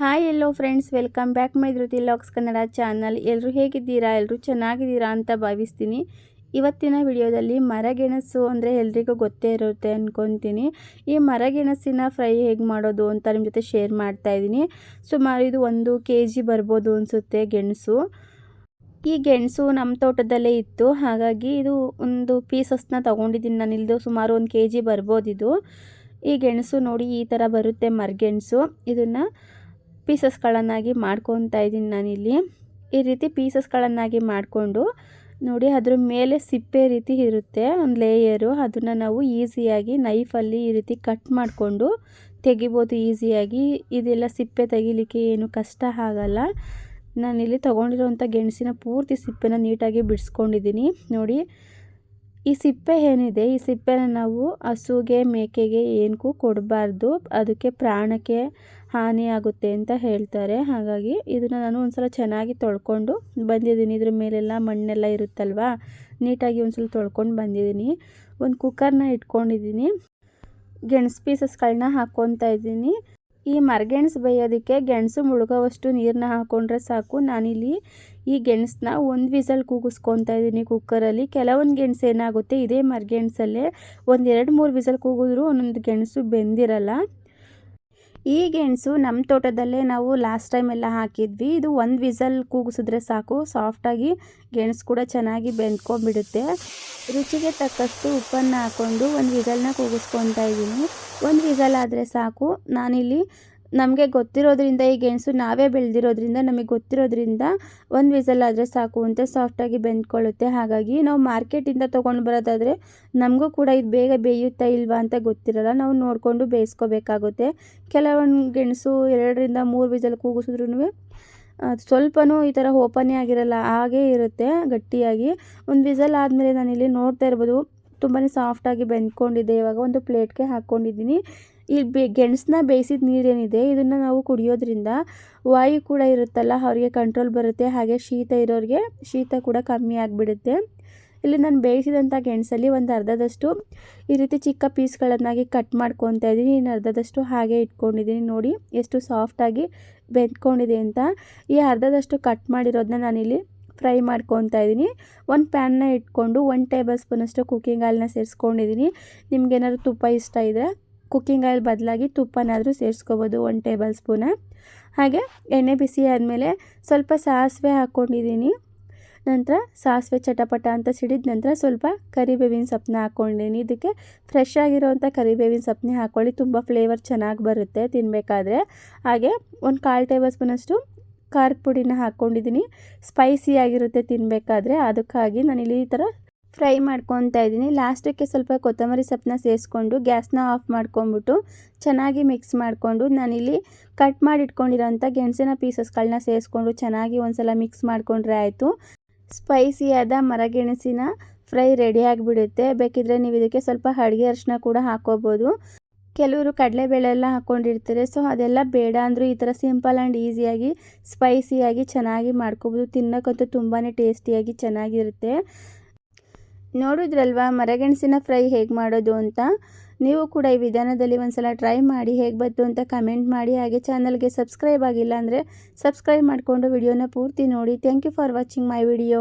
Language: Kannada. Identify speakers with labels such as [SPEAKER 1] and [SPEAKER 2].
[SPEAKER 1] Hi hello friends welcome back my Dhriti locks Kannada channel ಎಲ್ಲರೂ ಹೇಗಿದ್ದೀರಾ? ಎಲ್ಲರೂ ಚೆನ್ನಾಗಿದ್ದೀರಾ ಅಂತ ಭಾವಿಸ್ತೀನಿ. ಇವತ್ತಿನ ವಿಡಿಯೋದಲ್ಲಿ ಮರಗೆಣಸು ಅಂದರೆ ಎಲ್ರಿಗೂ ಗೊತ್ತೇ ಇರುತ್ತೆ ಅಂದ್ಕೊತೀನಿ ಈ ಮರಗೆಣಸಿನ ಫ್ರೈ ಹೇಗೆ ಮಾಡೋದು ಅಂತ ನಿಮ್ಮ ಜೊತೆ ಶೇರ್ ಮಾಡ್ತಾ ಇದ್ದೀನಿ. ಸುಮಾರು ಇದು ಒಂದು ಕೆ ಜಿ ಬರ್ಬೋದು ಅನಿಸುತ್ತೆ ಗೆಣಸು. ಈ ಗೆಣಸು ನಮ್ಮ ತೋಟದಲ್ಲೇ ಇತ್ತು. ಹಾಗಾಗಿ ಇದು ಒಂದು ಪೀಸಸ್ನ ತೊಗೊಂಡಿದ್ದೀನಿ. ನಾನು ಇಲ್ದು ಸುಮಾರು ಒಂದು ಕೆ ಜಿ ಇದು ಈ ಗೆಣಸು ನೋಡಿ ಈ ಥರ ಬರುತ್ತೆ ಮರಗೆಣಸು. ಇದನ್ನು ಪೀಸಸ್ಗಳನ್ನಾಗಿ ಮಾಡ್ಕೊತಾ ಇದ್ದೀನಿ ನಾನಿಲ್ಲಿ. ಈ ರೀತಿ ಪೀಸಸ್ಗಳನ್ನಾಗಿ ಮಾಡಿಕೊಂಡು ನೋಡಿ ಅದ್ರ ಮೇಲೆ ಸಿಪ್ಪೆ ರೀತಿ ಇರುತ್ತೆ, ಒಂದು ಲೇಯರು ಅದನ್ನು ನಾವು ಈಸಿಯಾಗಿ ನೈಫಲ್ಲಿ ಈ ರೀತಿ ಕಟ್ ಮಾಡಿಕೊಂಡು ತೆಗಿಬೋದು ಈಸಿಯಾಗಿ ಇದೆಲ್ಲ ಸಿಪ್ಪೆ ತೆಗಿಲಿಕ್ಕೆ ಏನು ಕಷ್ಟ ಆಗಲ್ಲ. ನಾನಿಲ್ಲಿ ತೊಗೊಂಡಿರೋಂಥ ಗೆಣಸಿನ ಪೂರ್ತಿ ಸಿಪ್ಪೆನ ನೀಟಾಗಿ ಬಿಡಿಸ್ಕೊಂಡಿದ್ದೀನಿ. ನೋಡಿ ಈ ಸಿಪ್ಪೆ ಏನಿದೆ? ಈ ಸಿಪ್ಪೆನ ನಾವು ಹಸುಗೆ, ಮೇಕೆಗೆ ಏನಕ್ಕೂ ಕೊಡಬಾರ್ದು. ಅದಕ್ಕೆ ಪ್ರಾಣಕ್ಕೆ ಹಾನಿ ಆಗುತ್ತೆ ಅಂತ ಹೇಳ್ತಾರೆ. ಹಾಗಾಗಿ ಇದನ್ನು ನಾನು ಒಂದು ಸಲ ಚೆನ್ನಾಗಿ ತೊಳ್ಕೊಂಡು ಬಂದಿದ್ದೀನಿ. ಇದ್ರ ಮೇಲೆಲ್ಲ ಮಣ್ಣೆಲ್ಲ ಇರುತ್ತಲ್ವಾ? ನೀಟಾಗಿ ಒಂದು ಸಲ ತೊಳ್ಕೊಂಡು ಬಂದಿದ್ದೀನಿ. ಒಂದು ಕುಕ್ಕರ್ನ ಇಟ್ಕೊಂಡಿದ್ದೀನಿ. ಗೆಣಸು ಪೀಸಸ್ಗಳನ್ನ ಹಾಕ್ಕೊತಾ ಇದ್ದೀನಿ. ಈ ಮರಗೆಣಸು ಬೇಯೋದಕ್ಕೆ ಗೆಣಸು ಮುಳುಗೋವಷ್ಟು ನೀರನ್ನ ಹಾಕ್ಕೊಂಡ್ರೆ ಸಾಕು. ನಾನಿಲ್ಲಿ ಈ ಗೆಣಸನ್ನ ಒಂದು ವಿಸಲ್ ಕೂಗಿಸ್ಕೊತಾ ಇದ್ದೀನಿ ಕುಕ್ಕರಲ್ಲಿ. ಕೆಲವೊಂದು ಗೆಣಸು ಏನಾಗುತ್ತೆ, ಇದೇ ಮರಗೆಣಸಲ್ಲೇ ಒಂದು ಎರಡು ಮೂರು ವಿಸಲ್ ಕೂಗಿದ್ರು ಒಂದೊಂದು ಗೆಣಸು ಬೆಂದಿರಲ್ಲ. ಈ ಗೆಣಸು ನಮ್ಮ ತೋಟದಲ್ಲೇ ನಾವು ಲಾಸ್ಟ್ ಟೈಮ್ ಎಲ್ಲ ಹಾಕಿದ್ವಿ. ಇದು ಒಂದು ವಿಸಲ್ ಕೂಗಿಸಿದ್ರೆ ಸಾಕು. ಸಾಫ್ಟಾಗಿ ಗೆಣಸು ಕೂಡ ಚೆನ್ನಾಗಿ ಬೆಂದ್ಕೊಂಡ್ಬಿಡುತ್ತೆ. ರುಚಿಗೆ ತಕ್ಕಷ್ಟು ಉಪ್ಪನ್ನು ಹಾಕ್ಕೊಂಡು ಒಂದು ವಿಸಲ್ನ ಕೂಗಿಸ್ಕೊತಾ ಇದ್ದೀನಿ. ಒಂದು ವಿಸಲ್ ಆದರೆ ಸಾಕು. ನಾನಿಲ್ಲಿ ನಮಗೆ ಗೊತ್ತಿರೋದ್ರಿಂದ ಈ ಗೆಣಸು ನಾವೇ ಬೆಳೆದಿರೋದ್ರಿಂದ ನಮಗೆ ಗೊತ್ತಿರೋದ್ರಿಂದ ಒಂದು ವಿಸಲ್ ಆದರೆ ಸಾಕು ಅಂತ ಸಾಫ್ಟಾಗಿ ಬೆಂದ್ಕೊಳ್ಳುತ್ತೆ. ಹಾಗಾಗಿ ನಾವು ಮಾರ್ಕೆಟಿಂದ ತೊಗೊಂಡು ಬರೋದಾದರೆ ನಮಗೂ ಕೂಡ ಇದು ಬೇಗ ಬೇಯುತ್ತಾ ಇಲ್ವಾ ಅಂತ ಗೊತ್ತಿರಲ್ಲ. ನಾವು ನೋಡಿಕೊಂಡು ಬೇಯಿಸ್ಕೋಬೇಕಾಗುತ್ತೆ. ಕೆಲವೊಂದು ಗೆಣಸು ಎರಡರಿಂದ ಮೂರು ವಿಸಲ್ ಕೂಗಿಸಿದ್ರು ಸ್ವಲ್ಪನೂ ಈ ಥರ ಓಪನೇ ಆಗಿರಲ್ಲ. ಹಾಗೇ ಇರುತ್ತೆ ಗಟ್ಟಿಯಾಗಿ. ಒಂದು ವಿಸಲ್ ಆದಮೇಲೆ ನಾನಿಲ್ಲಿ ನೋಡ್ತಾ ಇರ್ಬೋದು. ತುಂಬಾ ಸಾಫ್ಟಾಗಿ ಬೆಂದ್ಕೊಂಡಿದೆ. ಇವಾಗ ಒಂದು ಪ್ಲೇಟ್ಗೆ ಹಾಕ್ಕೊಂಡಿದ್ದೀನಿ. ಈ ಬೇ ಗೆಣಸನ್ನ ಬೇಯಿಸಿದ ನೀರೇನಿದೆ, ಇದನ್ನು ನಾವು ಕುಡಿಯೋದ್ರಿಂದ ವಾಯು ಕೂಡ ಇರುತ್ತಲ್ಲ, ಅವ್ರಿಗೆ ಕಂಟ್ರೋಲ್ ಬರುತ್ತೆ. ಹಾಗೆ ಶೀತ ಇರೋರಿಗೆ ಶೀತ ಕೂಡ ಕಮ್ಮಿ ಆಗಿಬಿಡುತ್ತೆ. ಇಲ್ಲಿ ನಾನು ಬೇಯಿಸಿದಂಥ ಗೆಣಸಲ್ಲಿ ಒಂದು ಅರ್ಧದಷ್ಟು ಈ ರೀತಿ ಚಿಕ್ಕ ಪೀಸ್ಗಳನ್ನಾಗಿ ಕಟ್ ಮಾಡ್ಕೊತಾ ಇದ್ದೀನಿ. ಇನ್ನು ಅರ್ಧದಷ್ಟು ಹಾಗೆ ಇಟ್ಕೊಂಡಿದ್ದೀನಿ. ನೋಡಿ, ಎಷ್ಟು ಸಾಫ್ಟಾಗಿ ಬೆಂದ್ಕೊಂಡಿದೆ ಅಂತ. ಈ ಅರ್ಧದಷ್ಟು ಕಟ್ ಮಾಡಿರೋದನ್ನ ನಾನಿಲ್ಲಿ ಫ್ರೈ ಮಾಡ್ಕೊತಾ ಇದ್ದೀನಿ. ಒಂದು ಪ್ಯಾನ್ನ ಇಟ್ಕೊಂಡು ಒನ್ ಟೇಬಲ್ ಸ್ಪೂನಷ್ಟು ಕುಕ್ಕಿಂಗ್ ಆಯಿಲ್ನ ಸೇರಿಸ್ಕೊಂಡಿದ್ದೀನಿ. ನಿಮಗೇನಾದ್ರು ತುಪ್ಪ ಇಷ್ಟ ಇದ್ದರೆ ಕುಕ್ಕಿಂಗ್ ಆಯಿಲ್ ಬದಲಾಗಿ ತುಪ್ಪನಾದರೂ ಸೇರಿಸ್ಕೋಬೋದು ಒನ್ ಟೇಬಲ್ ಸ್ಪೂನ ಹಾಗೆ ಎಣ್ಣೆ ಬಿಸಿ ಆದಮೇಲೆ ಸ್ವಲ್ಪ ಸಾಸಿವೆ ಹಾಕ್ಕೊಂಡಿದ್ದೀನಿ ನಂತರ ಸಾಸಿವೆ ಚಟಪಟ ಅಂತ ಸಿಡಿದ ನಂತರ ಸ್ವಲ್ಪ ಕರಿಬೇವಿನ ಸೊಪ್ಪನ್ನ ಹಾಕ್ಕೊಂಡಿದ್ದೀನಿ ಇದಕ್ಕೆ ಫ್ರೆಶ್ ಆಗಿರೋವಂಥ ಕರಿಬೇವಿನ ಸೊಪ್ಪನ್ನೇ ಹಾಕ್ಕೊಳ್ಳಿ ತುಂಬ ಫ್ಲೇವರ್ ಚೆನ್ನಾಗಿ ಬರುತ್ತೆ ತಿನ್ನಬೇಕಾದ್ರೆ ಹಾಗೆ ಒಂದು ಕಾಲು ಟೇಬಲ್ ಸ್ಪೂನಷ್ಟು ಖಾರದ ಪುಡಿನ ಹಾಕ್ಕೊಂಡಿದ್ದೀನಿ ಸ್ಪೈಸಿ ಆಗಿರುತ್ತೆ ತಿನ್ನಬೇಕಾದ್ರೆ ಅದಕ್ಕಾಗಿ ನಾನು ಇಲ್ಲಿ ಈ ಥರ ಫ್ರೈ ಮಾಡ್ಕೊತಾ ಇದ್ದೀನಿ. ಲಾಸ್ಟಕ್ಕೆ ಸ್ವಲ್ಪ ಕೊತ್ತಂಬರಿ ಸೊಪ್ಪನ್ನ ಸೇರಿಸ್ಕೊಂಡು ಗ್ಯಾಸ್ನ ಆಫ್ ಮಾಡ್ಕೊಂಬಿಟ್ಟು ಚೆನ್ನಾಗಿ ಮಿಕ್ಸ್ ಮಾಡಿಕೊಂಡು ನಾನಿಲ್ಲಿ ಕಟ್ ಮಾಡಿ ಇಟ್ಕೊಂಡಿರೋಂಥ ಗೆಣಸಿನ ಪೀಸಸ್ಗಳನ್ನ ಸೇರಿಸ್ಕೊಂಡು ಚೆನ್ನಾಗಿ ಒಂದ್ಸಲ ಮಿಕ್ಸ್ ಮಾಡಿಕೊಂಡ್ರೆ ಆಯಿತು. ಸ್ಪೈಸಿಯಾದ ಮರಗೆಣಸಿನ ಫ್ರೈ ರೆಡಿ ಆಗಿಬಿಡುತ್ತೆ. ಬೇಕಿದ್ರೆ ನೀವು ಇದಕ್ಕೆ ಸ್ವಲ್ಪ ಅಡುಗೆ ಅರಿಶಿನ ಕೂಡ ಹಾಕೋಬೋದು ಕೆಲವರು ಕಡಲೆಬೇಳೆ ಎಲ್ಲ ಹಾಕ್ಕೊಂಡಿರ್ತಾರೆ ಸೊ ಅದೆಲ್ಲ ಬೇಡ ಅಂದರೂ ಈ ಥರ ಸಿಂಪಲ್ ಆ್ಯಂಡ್ ಈಸಿಯಾಗಿ ಸ್ಪೈಸಿಯಾಗಿ ಚೆನ್ನಾಗಿ ಮಾಡ್ಕೋಬೋದು. ತಿನ್ನೋಕ್ಕಂತೂ ತುಂಬಾ ಟೇಸ್ಟಿಯಾಗಿ ಚೆನ್ನಾಗಿರುತ್ತೆ. ನೋಡಿದ್ರಲ್ವಾ ಮರಗೆಣಸಿನ ಫ್ರೈ ಹೇಗೆ ಮಾಡೋದು ಅಂತ. ನೀವು ಕೂಡ ಈ ವಿಧಾನದಲ್ಲಿ ಒಂದ್ಸಲ ಟ್ರೈ ಮಾಡಿ ಹೇಗೆ ಬಂತು ಅಂತ ಕಮೆಂಟ್ ಮಾಡಿ. ಹಾಗೆ ಚಾನಲ್ಗೆ ಸಬ್ಸ್ಕ್ರೈಬ್ ಆಗಿಲ್ಲ ಅಂದರೆ ಸಬ್ಸ್ಕ್ರೈಬ್ ಮಾಡಿಕೊಂಡು ವಿಡಿಯೋನ ಪೂರ್ತಿ ನೋಡಿ. Thank you for watching my video